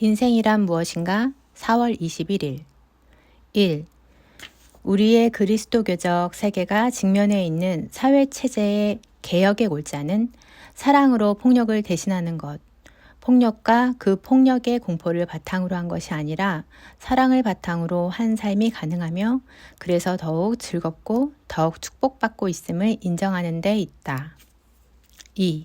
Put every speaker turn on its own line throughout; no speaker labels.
인생이란 무엇인가? 4월 21일. 1. 우리의 그리스도교적 세계가 직면해 있는 사회 체제의 개혁의 골자는 사랑으로 폭력을 대신하는 것. 폭력과 그 폭력의 공포를 바탕으로 한 것이 아니라 사랑을 바탕으로 한 삶이 가능하며 그래서 더욱 즐겁고 더욱 축복받고 있음을 인정하는 데 있다. 2.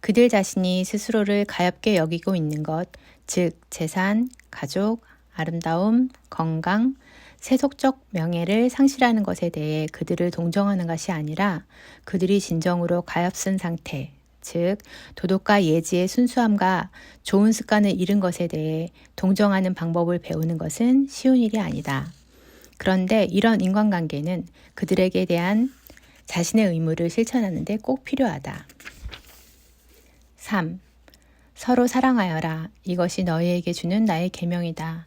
그들 자신이 스스로를 가엽게 여기고 있는 것, 즉, 재산, 가족, 아름다움, 건강, 세속적 명예를 상실하는 것에 대해 그들을 동정하는 것이 아니라 그들이 진정으로 가엾은 상태, 즉, 도덕과 예지의 순수함과 좋은 습관을 잃은 것에 대해 동정하는 방법을 배우는 것은 쉬운 일이 아니다. 그런데 이런 인간관계는 그들에게 대한 자신의 의무를 실천하는데 꼭 필요하다. 3. 서로 사랑하여라. 이것이 너희에게 주는 나의 계명이다.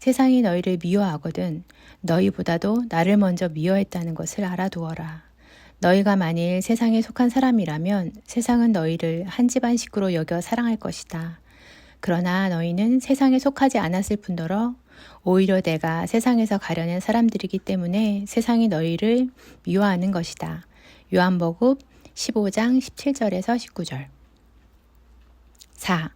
세상이 너희를 미워하거든 너희보다도 나를 먼저 미워했다는 것을 알아두어라. 너희가 만일 세상에 속한 사람이라면 세상은 너희를 한 집안 식구로 여겨 사랑할 것이다. 그러나 너희는 세상에 속하지 않았을 뿐더러 오히려 내가 세상에서 가려낸 사람들이기 때문에 세상이 너희를 미워하는 것이다. 요한복음 15장 17절에서 19절. 4.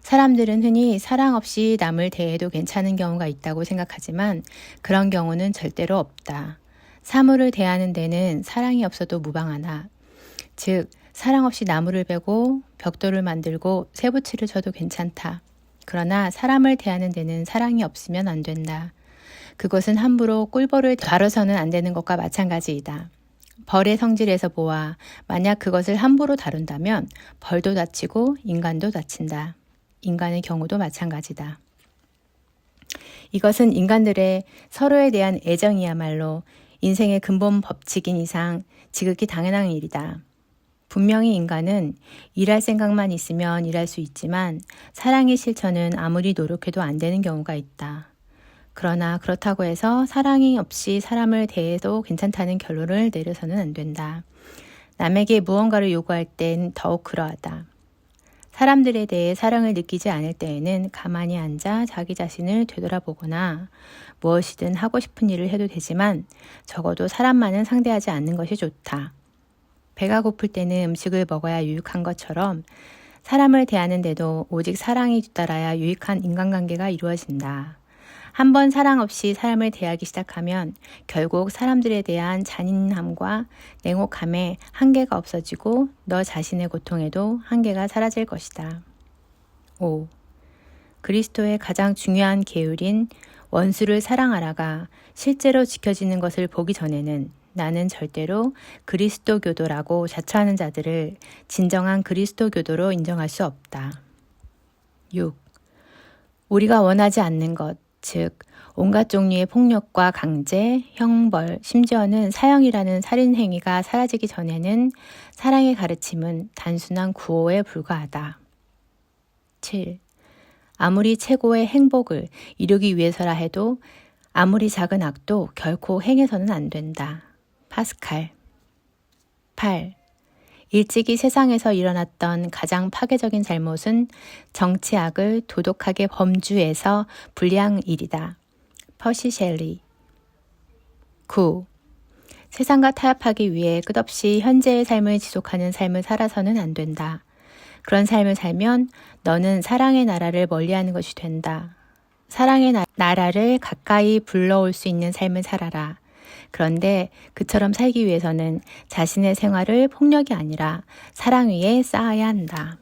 사람들은 흔히 사랑 없이 남을 대해도 괜찮은 경우가 있다고 생각하지만 그런 경우는 절대로 없다. 사물을 대하는 데는 사랑이 없어도 무방하나, 즉, 사랑 없이 나무를 베고 벽돌을 만들고 세부치를 쳐도 괜찮다. 그러나 사람을 대하는 데는 사랑이 없으면 안 된다. 그것은 함부로 꿀벌을 다뤄서는 안 되는 것과 마찬가지이다. 벌의 성질에서 보아 만약 그것을 함부로 다룬다면 벌도 다치고 인간도 다친다. 인간의 경우도 마찬가지다. 이것은 인간들의 서로에 대한 애정이야말로 인생의 근본 법칙인 이상 지극히 당연한 일이다. 분명히 인간은 일할 생각만 있으면 일할 수 있지만 사랑의 실천은 아무리 노력해도 안 되는 경우가 있다. 그러나 그렇다고 해서 사랑이 없이 사람을 대해도 괜찮다는 결론을 내려서는 안 된다. 남에게 무언가를 요구할 땐 더욱 그러하다. 사람들에 대해 사랑을 느끼지 않을 때에는 가만히 앉아 자기 자신을 되돌아보거나 무엇이든 하고 싶은 일을 해도 되지만 적어도 사람만은 상대하지 않는 것이 좋다. 배가 고플 때는 음식을 먹어야 유익한 것처럼 사람을 대하는데도 오직 사랑이 뒤따라야 유익한 인간관계가 이루어진다. 한번 사랑 없이 사람을 대하기 시작하면 결국 사람들에 대한 잔인함과 냉혹함에 한계가 없어지고 너 자신의 고통에도 한계가 사라질 것이다. 5. 그리스도의 가장 중요한 계율인 원수를 사랑하라가 실제로 지켜지는 것을 보기 전에는 나는 절대로 그리스도 교도라고 자처하는 자들을 진정한 그리스도 교도로 인정할 수 없다. 6. 우리가 원하지 않는 것, 즉 온갖 종류의 폭력과 강제, 형벌, 심지어는 사형이라는 살인 행위가 사라지기 전에는 사랑의 가르침은 단순한 구호에 불과하다. 7. 아무리 최고의 행복을 이루기 위해서라 해도 아무리 작은 악도 결코 행해서는 안 된다. 파스칼. 8. 일찍이 세상에서 일어났던 가장 파괴적인 잘못은 정치악을 도덕하게 범주에서 불리한 일이다. 퍼시 셸리 9. 세상과 타협하기 위해 끝없이 현재의 삶을 지속하는 삶을 살아서는 안 된다. 그런 삶을 살면 너는 사랑의 나라를 멀리하는 것이 된다. 사랑의 나, 나라를 가까이 불러올 수 있는 삶을 살아라. 그런데 그처럼 살기 위해서는 자신의 생활을 폭력이 아니라 사랑 위에 쌓아야 한다.